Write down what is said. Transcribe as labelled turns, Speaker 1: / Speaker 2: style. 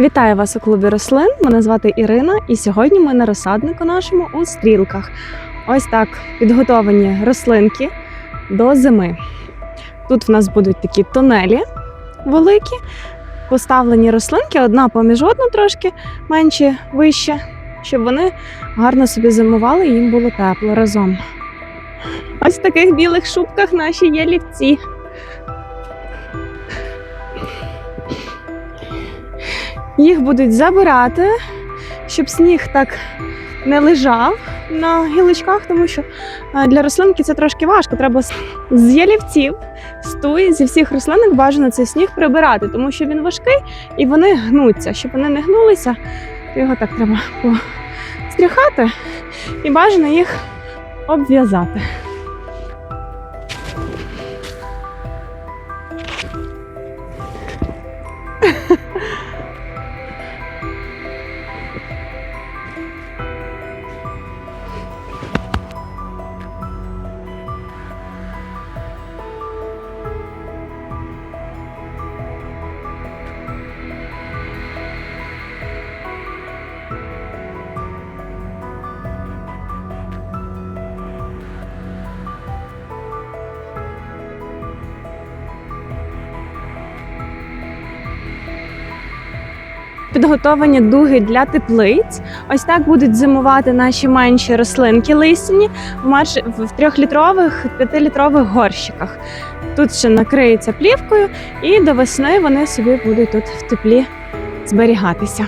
Speaker 1: Вітаю вас у клубі рослин. Мене звати Ірина, і сьогодні ми на розсаднику нашому у стрілках. Ось так підготовані рослинки до зими. Тут в нас будуть такі тунелі великі, поставлені рослинки, одна поміж одну трошки менше, вище, щоб вони гарно собі зимували і їм було тепло разом. Ось в таких білих шубках наші є лівці. Їх будуть забирати, щоб сніг так не лежав на гілочках, тому що е, для рослинки це трошки важко. Треба з- ялівців, з туї, зі всіх рослинок бажано цей сніг прибирати, тому що він важкий і вони гнуться. Щоб вони не гнулися, то його так треба постряхати і бажано їх обв'язати. Підготовані дуги для теплиць. Ось так будуть зимувати наші менші рослинки листяні в трьохлітрових, п'ятилітрових горщиках. Тут ще накриється плівкою, і до весни вони собі будуть тут в теплі зберігатися.